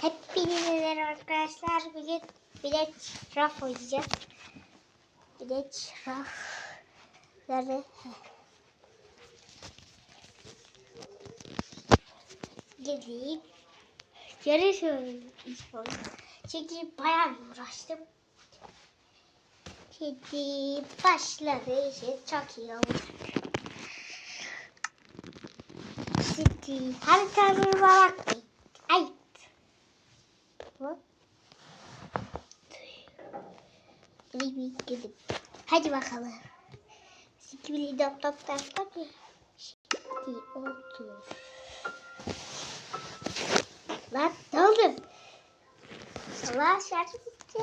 Hepinize arkadaşlar. Bugün bilet raf oynayacağız. Bilet rafları ilk oyun. Çünkü bayağı uğraştım. Şimdi başladı. Şimdi çok iyi olacak. Şimdi haritamıza bakmayın. Ay. Hop. Bir gidin. Hadi bakalım. Sikibili dop dop dop dop. Şimdi otur. Lan ne oldu? Allah şarjı bitti.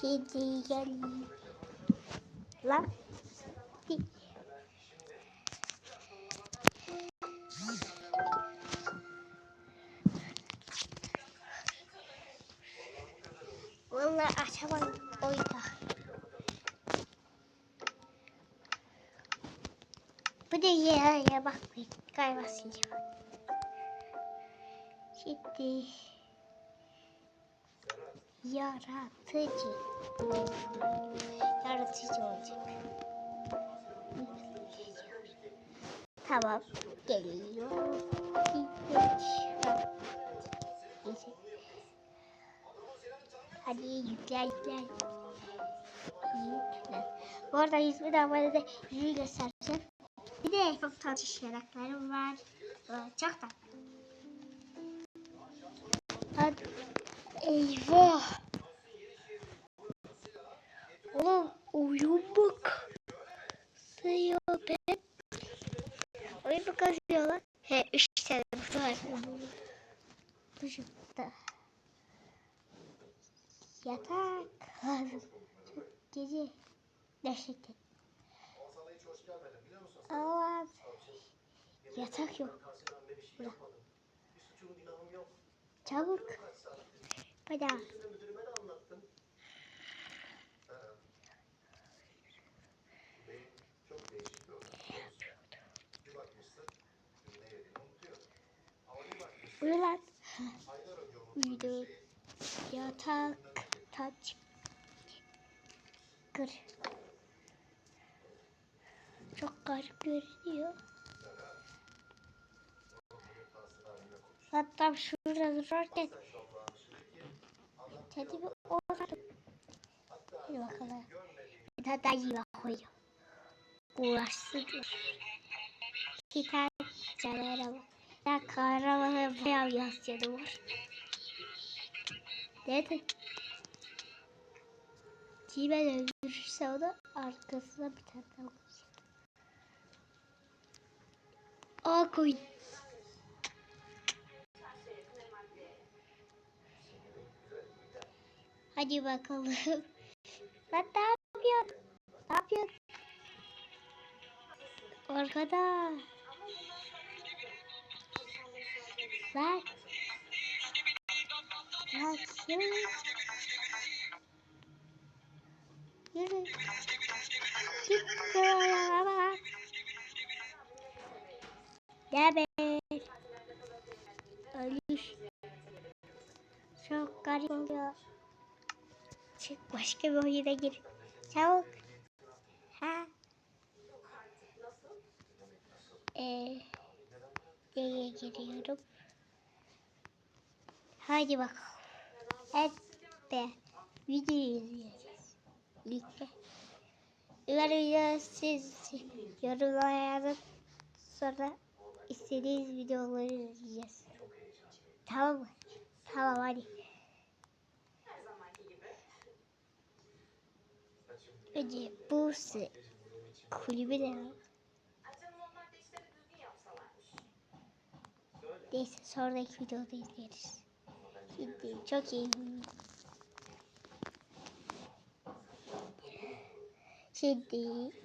Şimdi geleyim. Lan. Ya bakmayın. Galiba sileceğim. Şimdi yaratıcı. Yaratıcı olacak. Tamam. Geliyor. Hadi yükle yükle. Yükle. Bu arada yüzme davada da yüzü göstereceğim. Bir de çok tatlı şaraklarım var. Çok tatlı. Eyvah. Oğlum oyun bak. Be. Oyun bak. He üç tane var. Dışında. Yatak lazım. Çok gece dehşet. Ama yatak yok. Burada. Çabuk. Bada. Uyu lan. Uyudu. Yatak. Taç. Kır. Çok garip görünüyor. Hatta şurada durarken kedimi orada. Hadi bakalım. Bir tane daha iyi koyuyor. Uğraşsın. İki tane canavar var. Ya kahramanı bayağı yansıyanı var. Nerede? Cimen öldürürse onu arkasına bir tane daha Aa koy. Hadi bakalım. Lan ne yapıyorsun? Ne yapıyorsun? Arkada. Lan. Lan yürü. Yürü. Git buraya. Demek. Ölmüş. Çok garip oluyor. Çık başka bir oyuna gir. Çabuk. Ha. Ee, nereye giriyorum? Hadi bakalım. Evet be. Videoyu izleyeceğiz. Birlikte. Umarım video siz yorumlara yazın. Sonra istediğiniz videoları izleyeceğiz. Tamam mı? Tamam hadi. Önce Buse kulübü de var. Neyse sonraki videoda izleriz. Şimdi çok iyi. Şimdi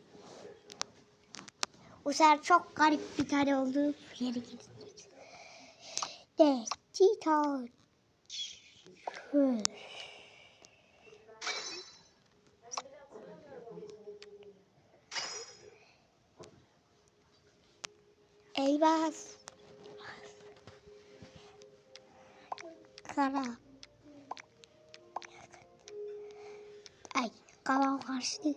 o sefer çok garip bir tane oldu. Yere gittik. De, tita. Eyvah. Kara. Ay, kaba karşı.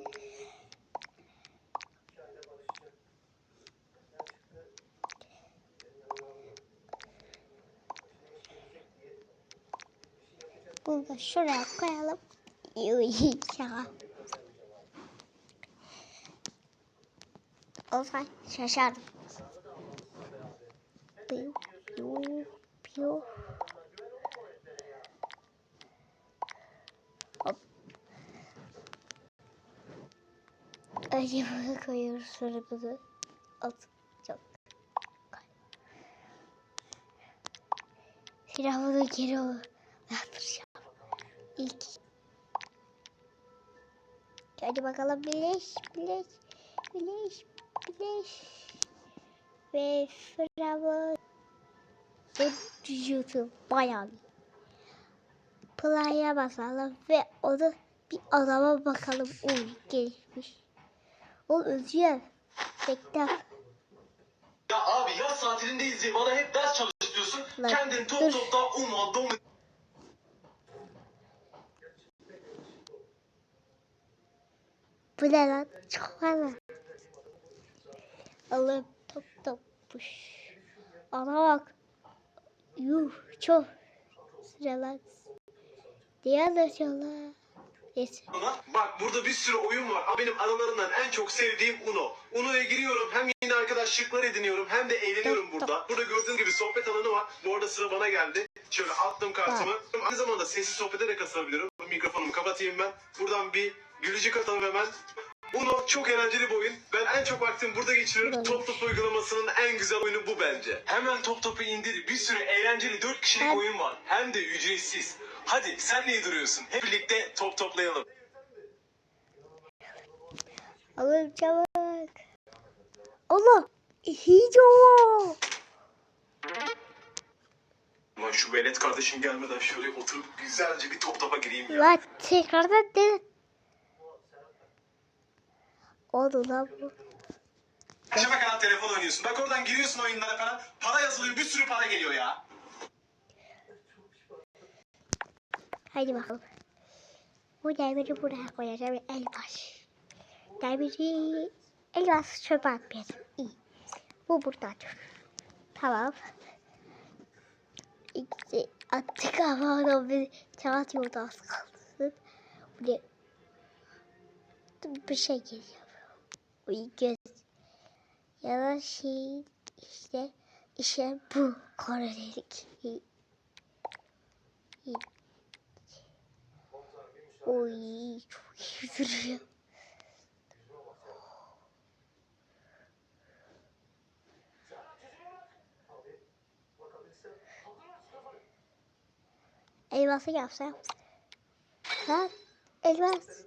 Bunu da şuraya koyalım. Yuh, Şaka. O zaman şaşardım. Piu, piu, piu. Hop. Önce bunu koyuyoruz sonra bunu at. Çok. Silahını geri atacağım. İlk. Hadi bakalım birleş, birleş, birleş, birleş. Ve sıramı YouTube bayağı bir. Play'a basalım ve onu bir adama bakalım. Oy gelişmiş. O özüyor. Bekle. Ya abi yaz tatilindeyiz diye bana hep ders çalış diyorsun. Lan, Kendin top dur. topta umma dom Bu ne lan? Çok fazla. Allah'ım top topmuş. Ana bak. Yuh çok. Diğer de çalar. Neyse. Bana bak burada bir sürü oyun var. Ama Benim aralarından en çok sevdiğim Uno. Uno'ya giriyorum hem yeni arkadaşlıklar ediniyorum hem de eğleniyorum Top, burada. Burada gördüğün gibi sohbet alanı var. Bu arada sıra bana geldi. Şöyle attım kartımı. Aynı zamanda sessiz sohbete de katılabiliyorum. Mikrofonumu kapatayım ben. Buradan bir gülücük atalım hemen. Uno çok eğlenceli bir oyun. Ben en çok vaktimi burada geçiriyorum. Ulan. Top Top uygulamasının en güzel oyunu bu bence. Hemen Top Top'u indir. Bir sürü eğlenceli 4 kişilik Ben- oyun var. Hem de ücretsiz. Hadi sen neyi duruyorsun? Hep birlikte top toplayalım. Alın çabuk. Allah. Hiç o. Ulan şu velet kardeşim gelmeden şöyle oturup güzelce bir top topa gireyim ya. Lan tekrardan de. Oldu lan bu. Akşama kadar telefon oynuyorsun. Bak oradan giriyorsun oyunlara falan. Para yazılıyor bir sürü para geliyor ya. Haydi bakalım. Bu demiri buraya koyacağım. Elmas. Demiri elmas çöpe atmayalım. İyi. Bu burada dur. Tamam. İkisi attık ama ona bir kağıt yolda az kaldı. Buraya bir şey geliyor. Göz. Ya da şey işte işte bu. İyi. Oy çok iyi duruyor. Elması yapsam. Ha? Elmas.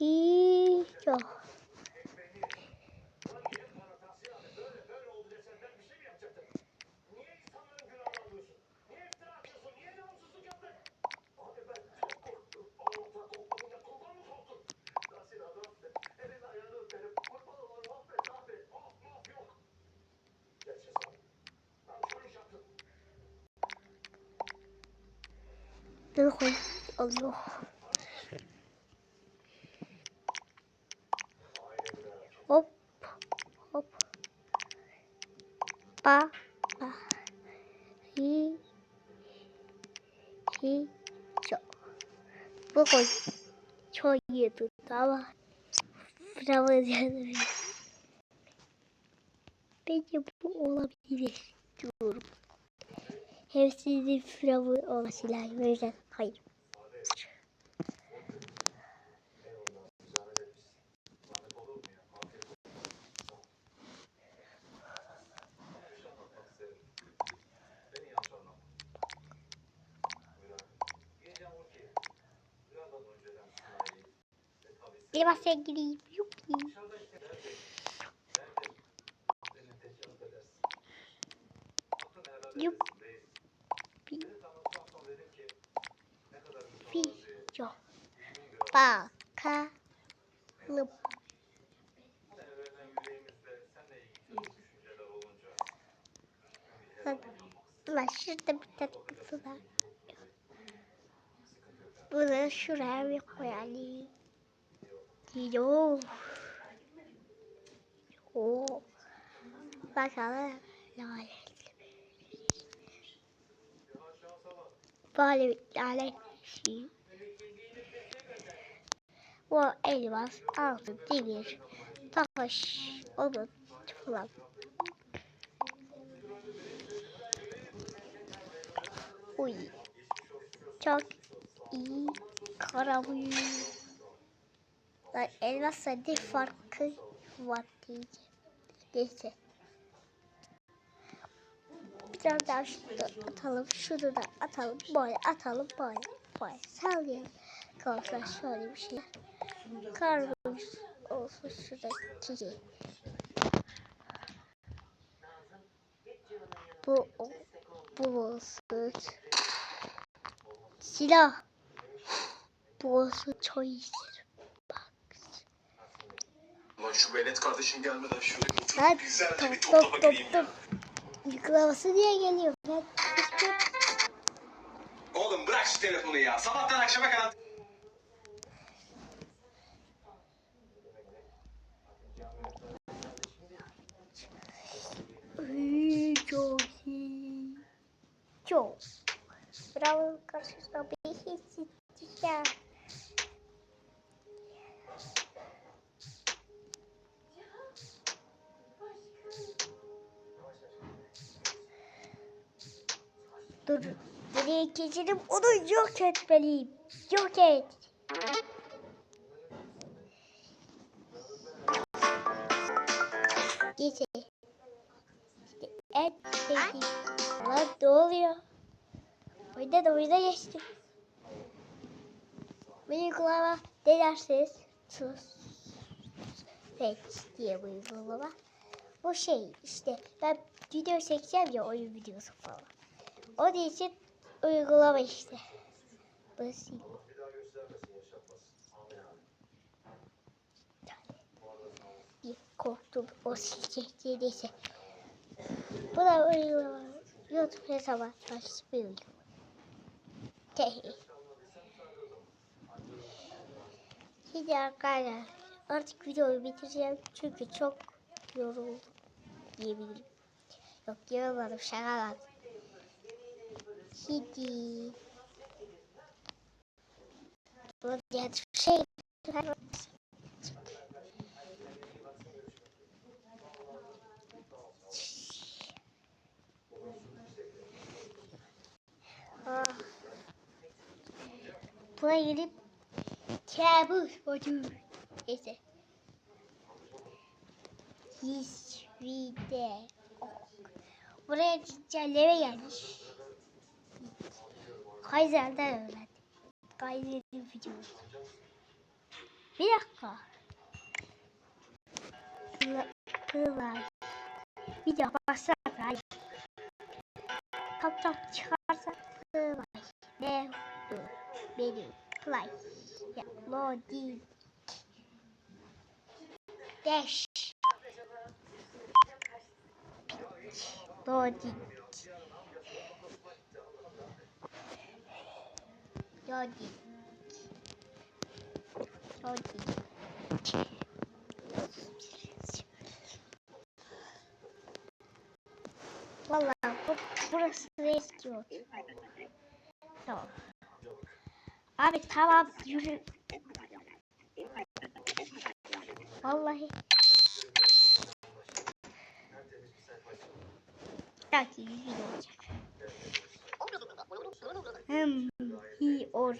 Hiç yok. Dur koy. Hop. Hop. Ba. Ba. Hi. Hi. Çok. Bu koy. Çok ama. Bravo diyorum. Bence bu olabilir diyorum. Hepsinin fravı olması lazım. O hayır. Elime sevgiliyim. Yok değil. Yup. Video. Bakalım. Ulan şurada bir tane kızı var. Bunu şuraya bir koyalım. Yo. Yo. Bakalım. Lanetli. Böyle bir lanet şey. Bu elmas, altın, demir, taş, odun falan. Uy. Çok iyi karamıyor. Lan elmasla ne farkı var diyeceğim. Neyse. Biraz daha şunu atalım, şunu da atalım, böyle atalım, böyle, böyle sallayalım. Kalkar şöyle bir şey. Karmış olsun şuradaki. Bu, bu olsun. Silah. Bu olsun. Bak. Lan şu velet kardeşim gelmeden şöyle oturup güzelce top bir top toplama top gireyim ya. top. Yıkılaması diye geliyor. Ben Oğlum bırak şu telefonu ya. Sabahtan akşama kadar. Çok iyi. Çok. Bravo karşısında bir hissettikler. Dur. Nereye geçelim onu yok etmeliyim. Yok et. Geçe. Et. Lan ne oluyor? Oyunda da oyuna geçtim. Bu uygulama ne dersiniz? Sus. Evet diye bu uygulama. Bu şey işte ben video çekeceğim ya oyun videosu falan. Onun için uygulama işte. Basit. Korktum o silecek diye neyse. Bu da uygulama. YouTube hesabı açmış bir. Şimdi arkadaşlar artık videoyu bitireceğim çünkü çok yoruldum diyebilirim. Yok yorulmadım şaka lan. Şimdi bu diğer şey Ah. Buna girip kabus oldu. Neyse. Hiçbirde Buraya cincelleme gelmiş. Kaiser'den öğrendim. Kaiser'in videosu. Bir dakika. Kıla, kılay. Video başlar. Hayır. Kaptan çıkarsa kılay. Ne oldu? Benim kılay. Ya, loading. Dash. Loading. Loading. Vallahi bu, burası eski oldu. Tamam. Abi tamam yürü. Vallahi. Belki yüz bin olacak. Hmm, or.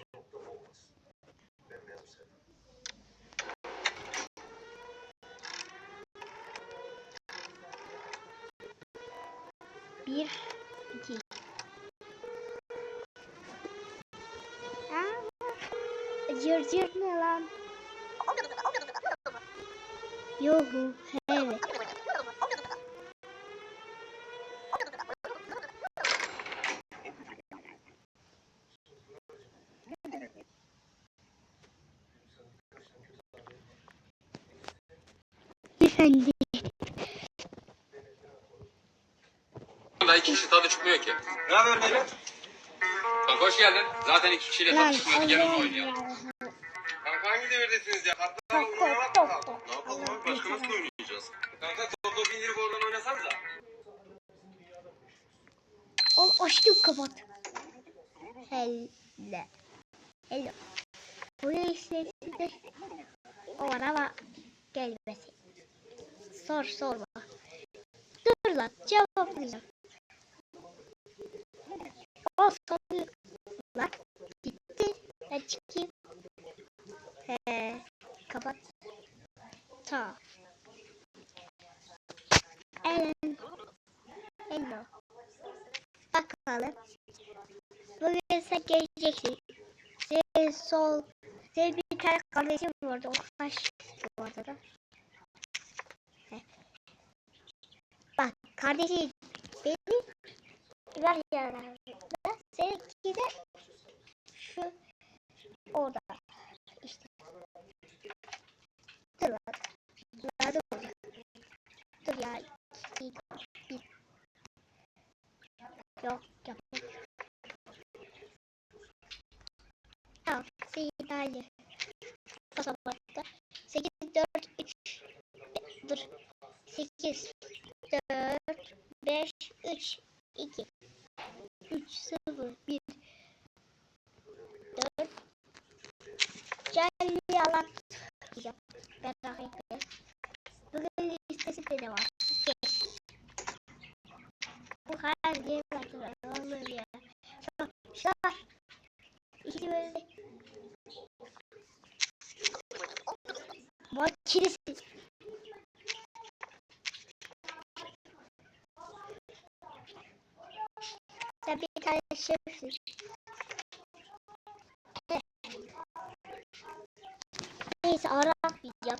Bir, iki. Aa, Cır cır ne lan? Yuhu, evet. Efendi. Ben iki kişi tadı çıkmıyor ki. Ne haber beyler? Kanka hoş geldin. Zaten iki kişiyle tadı çıkmıyor. Gel onu oynayalım. ya. Kanka hangi devirdesiniz ya? Bak top bakalım. top. Ne yapalım abi? Başka nasıl oynayacağız? Kanka top top indirip oradan oynasanıza. Ol açtım kapat. Hello. Hello. Buraya istedi. O var ama gelmesin. Sor sorma. Dur lan cevaplayacağım. Soruyu lan gitti. Ben çıkayım. He kapat. Ta. Ellen. Hello. Bakalım. Bugün sen geleceksin. Senin sol. Senin bir tane kardeşim vardı. O kaç bu arada. Heh. Bak kardeşi benim var yanlarında. Seninki de şu orada. İşte. Dur lan. Lazım olacak. Dur ya. İki, bir. Yok yapmayayım. Tamam. Sinyali. Pasaportta. 8, 4, 3. Dur. 8, 4, 5, 3, 2. 3, 0, 1. 4. Canlı yalan. Diyeceğim. Merak etme. Bugün listesi de var. Geç. Bu her game var. Olur ya. Şu, şu var. İkisi böyle. Makinesi. Sen bir tane şefsin. Neyse aramayacağım.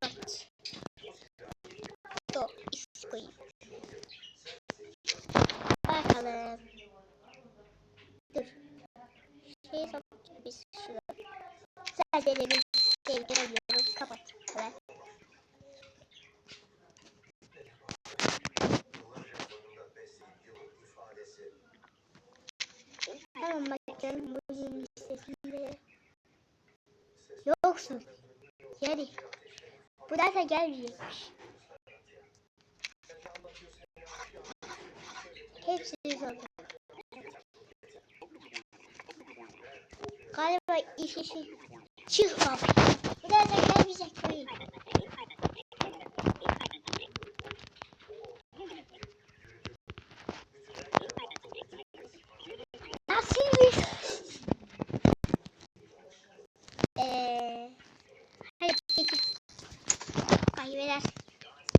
Kaç. Dur, isim koyayım. Bakalım. Dur. Şey sokacağım biz şurada. Sadece bir şey göremiyorum. Kapat. Evet. Hemen bakalım bu yeni listesinde. Yoksun. Yani. Bu derse gelmeyecekmiş. Hepsini sordu. Galiba iş işi çıkmamış. Bu derse gelmeyecek değil. Nasıl bir... Eee... Hayır, peki. Kaybeder.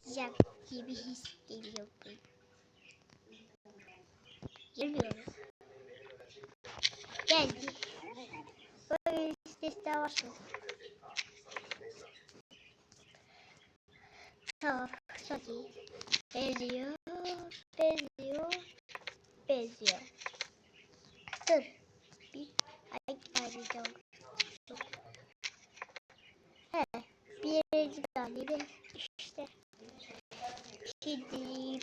Yiyeceğim gibi his geliyor. Gelmiyor. Geldi. Böyle listesi daha var. Tamam, çok iyi. Benziyor, benziyor, benziyor. Dur. Bir ay arayacağım. He, birinci galiba işte. Şimdi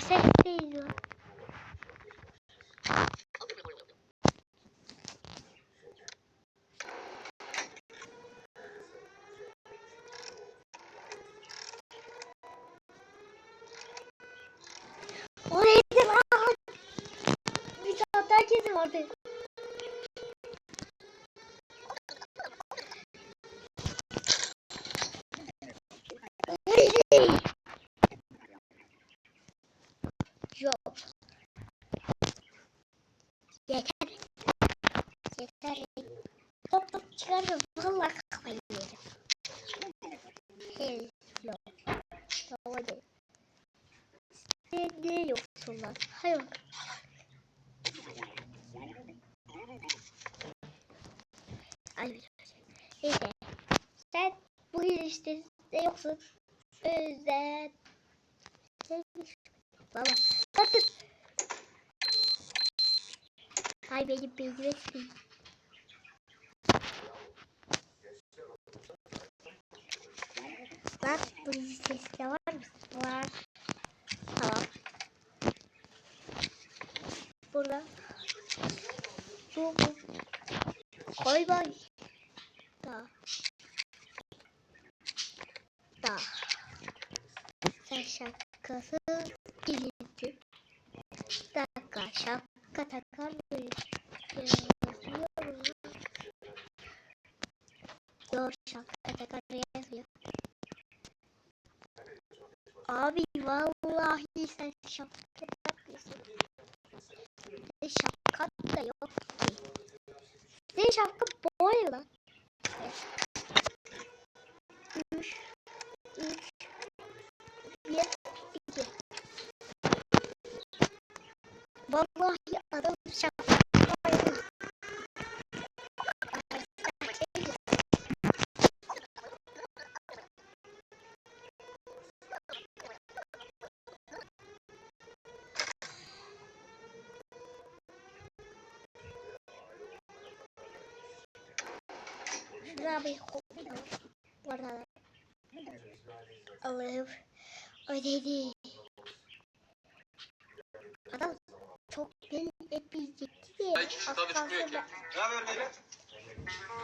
o ses değil o. O neydi lan? Bir tane daha kedi vardı. O neydi? Yok. Yeter. Yeter. Top top çıkardım. Vallahi kafayı yedim. Hello. Tamam değil. Ne, ne yoksun lan? Hayır. Ay Neyse. Sen bu listede yoksun. Özet. Baba. Artık. Ay benim sıkayım. Lan bu sesle var mısın? Var. Tamam. Burada. Bu bu. Koy boy. Da. Da. Sen şapkası giydin. Dakika şapka takar? Yazıyorum. Yok şapka takar yazıyor. Abi vallahi sen şapka takıyorsun. Şapkan da yok ki. Senin şapka boy lan. Üç, üç, bir, iki. Vallahi adam şapka Şurada bir kopi de var. Bu arada. Allah'ım. Ödedi. Adam çok beni epeycekti. Ay, iki kişi tanışmıyor ki. Ne haber beyler?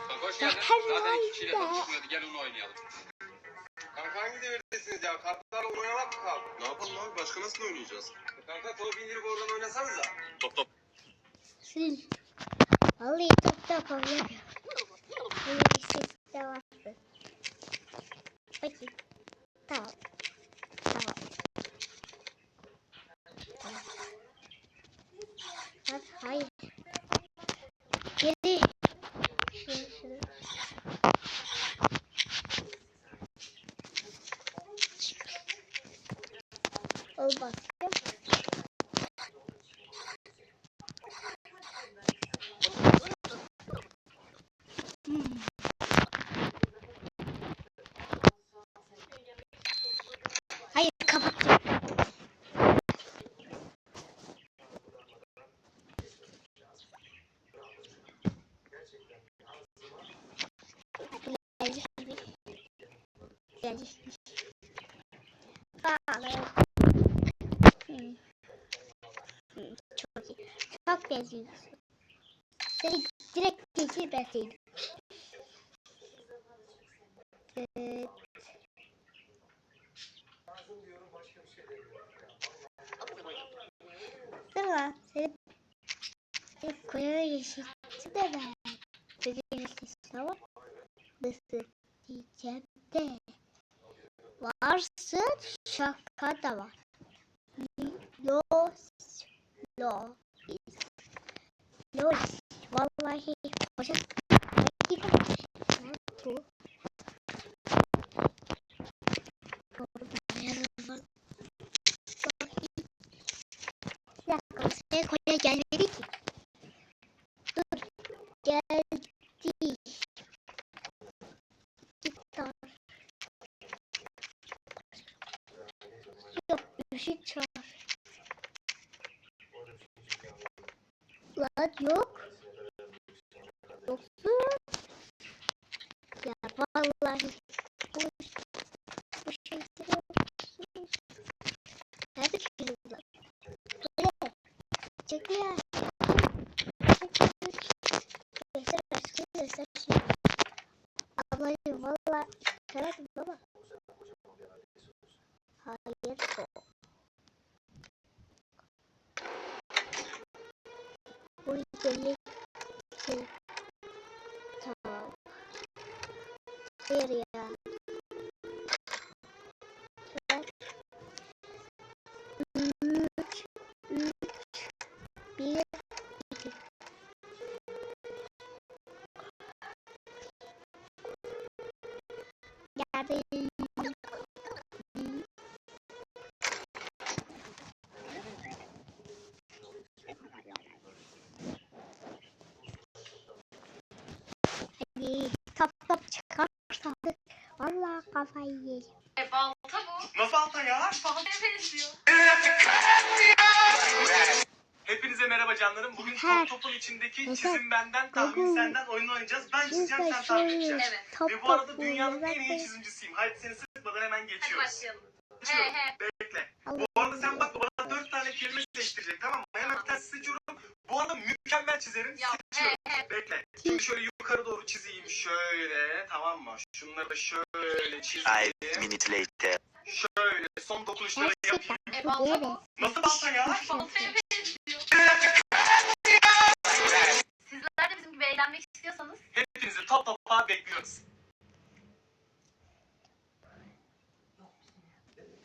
Kanka hoş geldin. Zaten Zaten iki kişiyle tanışmıyordu. Gel onu oynayalım. Kanka hangi devirdesiniz ya? Kartlarla oynamak mı kaldı? Ne yapalım abi? Başka nasıl oynayacağız? Kanka top indirip oradan oynasanıza. Top top. Sil. Vallahi çok da yapamıyorum. Böyle bir ses de vardı. Bakayım. Tamam. Tamam. Bak hayır. Geri. Şunu şunu. Olmaz. Hayır kapattım. Geldi. Geldi. Bağlı. Hmm. Çok iyi. Çok benziyorsun. Seni direkt geçir berseydim. Evet. Sıra seni seni koyuna geçirdi de ben. Seni geçirdi ama nasıl diyeceğim de. Varsın şaka da var. Los Los Los Vallahi hoca de Bu Bir dakika sen koya gelmedi ki. Dur. Geldi. Gitar. Yok üşük çağır. Lan yok. Yoksun. Ya vallahi. Bu, bu şeyleri yoksun. Nerede kızlar? Böyle. Çıkıyor. Göster aşkını göster şimdi. Ablacığım valla çıkaramadım Kafayı yiyeceğim. E, balta bu. Nasıl alta ya? Benziyor. Hepinize merhaba canlarım. Bugün top topun içindeki çizim benden, tahmin senden oyun oynayacağız. Ben çizeceğim, sen tahmin edeceksin. Evet. Ve bu arada dünyanın en iyi çizimcisiyim. Haydi seni sıkmadan hemen Hadi geçiyoruz. başlayalım. He Geçiyorum. he. Bekle. Bu arada sen bak bana dört tane kelime seçtirecek tamam mı? Hemen bir tane seçiyorum. Bu arada mükemmel çizerim. Ya he Seçiyorum. he. Bekle. Şimdi şöyle yukarı doğru çizeyim. Şöyle tamam mı? Şunları da şöyle çizeyim. Five minutes later. Şöyle son dokunuşları yapayım. E, balta bu. Nasıl balta ya? Baltaya benziyor. Sizler de bizim gibi eğlenmek istiyorsanız Hepinizi top topa bekliyoruz.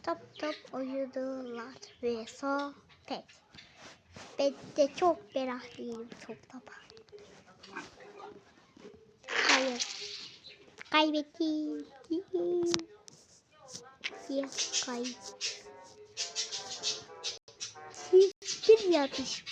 Top top oynuyorlar ve sohbet. Ben de çok meraklıyım top topa. Hayır. Kaybettim. Ya kay. Hiçbir yatış.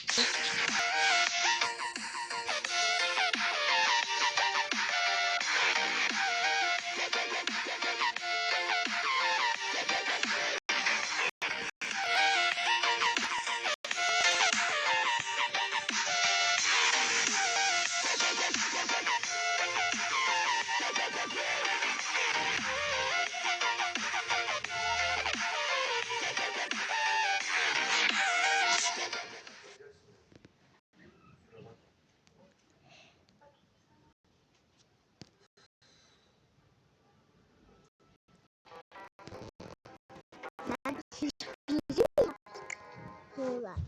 Ulan.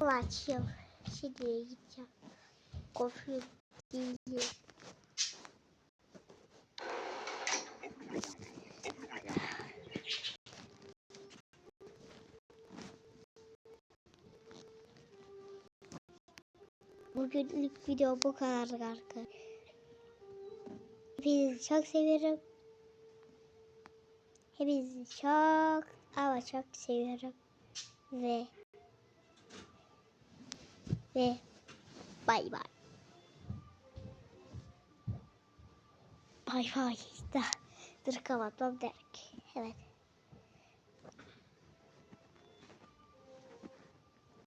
Ulan çıl. Şimdi gideceğim. Kofi değil. Bugünlük video bu kadar arkadaşlar. Hepinizi çok seviyorum. Hepinizi çok ama çok seviyorum. Ve ve bay bay. Bay bay. Dur kapatmam gerek. Evet.